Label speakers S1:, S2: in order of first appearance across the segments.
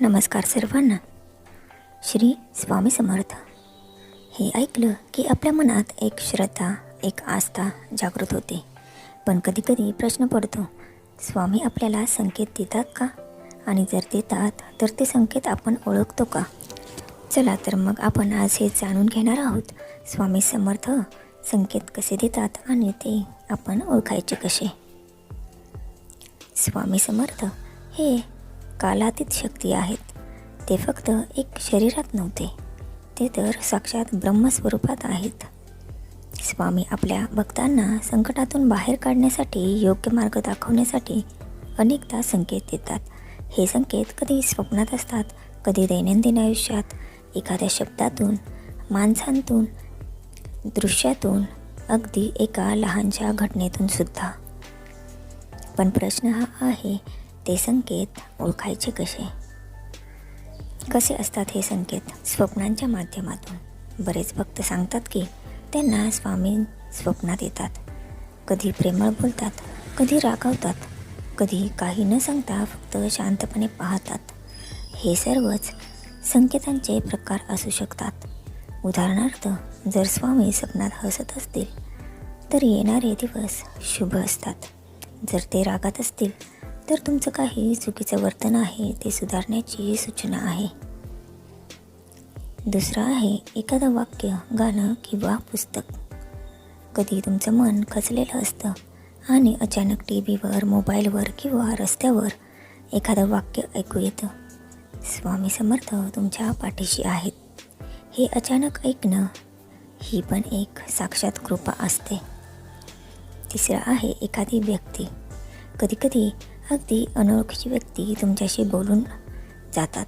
S1: नमस्कार सर्वांना. श्री स्वामी समर्थ. हे ऐकलं की आपल्या मनात एक श्रद्धा एक आस्था जागृत होते. पण कधीकधी प्रश्न पडतो स्वामी आपल्याला संकेत देतात का? आणि जर देतात तर ते संकेत आपण ओळखतो का? चला तर मग आपण आज हे जाणून घेणार आहोत स्वामी समर्थ संकेत कसे देतात आणि ते आपण ओळखायचे कसे? स्वामी समर्थ हे कालातीत शक्ती आहेत. ते फक्त एक शरीरात नव्हते. ते तर साक्षात ब्रह्मस्वरूपात आहेत. स्वामी आपल्या भक्तांना संकटातून बाहेर काढण्यासाठी योग्य मार्ग दाखवण्यासाठी अनेकदा संकेत देतात. हे संकेत कधी स्वप्नात असतात कधी दैनंदिन आयुष्यात एखाद्या शब्दातून माणसांतून दृश्यातून अगदी एका लहानशा घटनेतून सुद्धा. पण प्रश्न हा आहे ते संकेत ओळखायचे कसे? कसे असतात हे संकेत स्वप्नांच्या माध्यमातून? बरेच भक्त सांगतात की त्यांना स्वामी स्वप्नात येतात. कधी प्रेमळ बोलतात कधी रागावतात कधी काही न सांगता फक्त शांतपणे पाहतात. हे सर्वच संकेतांचे प्रकार असू शकतात. उदाहरणार्थ जर स्वामी स्वप्नात हसत असतील तर येणारे दिवस शुभ असतात. जर ते रागात असतील तर तुमचं काही चुकीचं वर्तन आहे ते सुधारण्याची सूचना आहे. दुसरं आहे एखादं वाक्य गाणं किंवा पुस्तक. कधी तुमचं मन खचलेलं असतं आणि अचानक टी व्हीवर मोबाईलवर किंवा रस्त्यावर एखादं वाक्य ऐकू येतं. स्वामी समर्थ तुमच्या पाठीशी आहेत. हे अचानक ऐकणं ही पण एक साक्षात कृपा असते. तिसरं आहे एखादी व्यक्ती. कधीकधी अगदी अनोळखीची व्यक्ती तुमच्याशी बोलून जातात.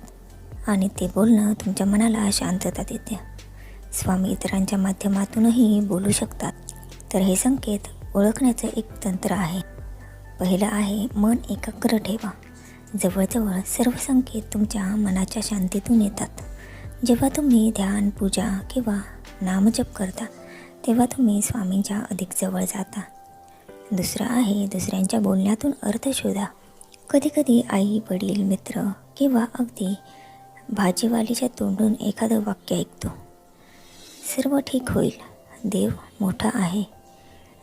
S1: आणि ते बोलणं तुमच्या मनाला शांतता देते. स्वामी इतरांच्या माध्यमातूनही बोलू शकतात. तर हे संकेत ओळखण्याचं एक तंत्र आहे. पहिलं आहे मन एकाग्र ठेवा. जवळजवळ सर्व संकेत तुमच्या मनाच्या शांतीतून येतात. जेव्हा तुम्ही ध्यान पूजा किंवा नामजप करता तेव्हा तुम्ही स्वामींच्या अधिक जवळ जाता. दुसरं आहे दुसऱ्यांच्या बोलण्यातून अर्थ शोधा. कधीकधी आई वडील मित्र किंवा अगदी भाजीवालीच्या तोंडून एखादं वाक्य ऐकतो. सर्व ठीक होईल. देव मोठा आहे.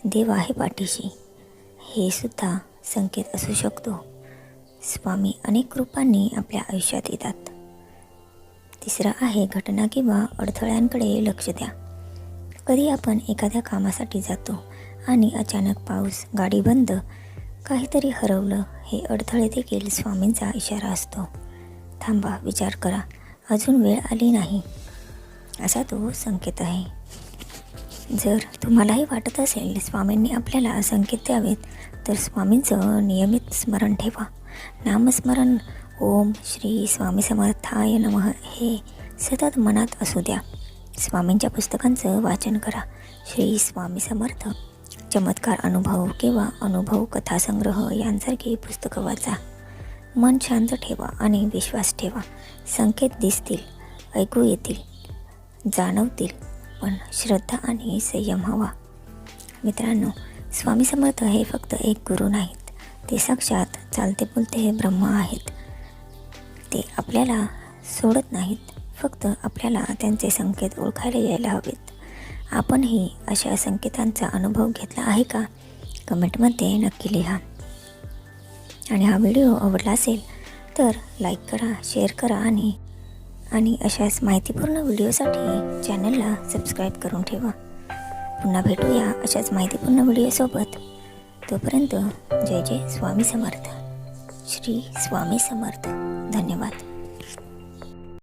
S1: देव आहे पाठीशी. हे सुद्धा संकेत असू शकतो. स्वामी अनेक रूपांनी आपल्या आयुष्यात येतात. तिसरं आहे घटना किंवा अडथळ्यांकडे लक्ष द्या. कधी आपण एखाद्या कामासाठी जातो आणि अचानक पाऊस गाडी बंद काहीतरी हरवलं हे अडथळे देखील स्वामींचा इशारा असतो. थांबा विचार करा. अजून वेळ आली नाही. असा तो संकेत आहे. जर तुम्हालाही वाटत असेल स्वामींनी आपल्याला संकेत द्यावेत तर स्वामींचं नियमित स्मरण ठेवा. नामस्मरण. ओम श्री स्वामी समर्थाय नमः. हे सतत मनात असू द्या. स्वामींच्या पुस्तकांचं वाचन करा. श्री स्वामी समर्थ. चमत्कार अनुभव किंवा अनुभव कथासंग्रह यांसारखी पुस्तकं वाचा. मन शांत ठेवा आणि विश्वास ठेवा. संकेत दिसतील ऐकू येतील जाणवतील पण श्रद्धा आणि संयम हवा. मित्रांनो स्वामी समर्थ हे फक्त एक गुरु नाहीत. ते साक्षात चालते बोलते हे ब्रह्म आहेत. ते आपल्याला सोडत नाहीत. फक्त आपल्याला त्यांचे संकेत ओळखायला यायला हवेत. आपणही अशा संकेतांचा अनुभव घेतला आहे का? कमेंटमध्ये नक्की लिहा. आणि हा व्हिडिओ आवडला असेल तर लाईक करा शेअर करा आणि आणि अशाच माहितीपूर्ण व्हिडिओसाठी चॅनलला सबस्क्राईब करून ठेवा. पुन्हा भेटूया अशाच माहितीपूर्ण व्हिडिओसोबत. तोपर्यंत जय जय स्वामी समर्थ. श्री स्वामी समर्थ. धन्यवाद.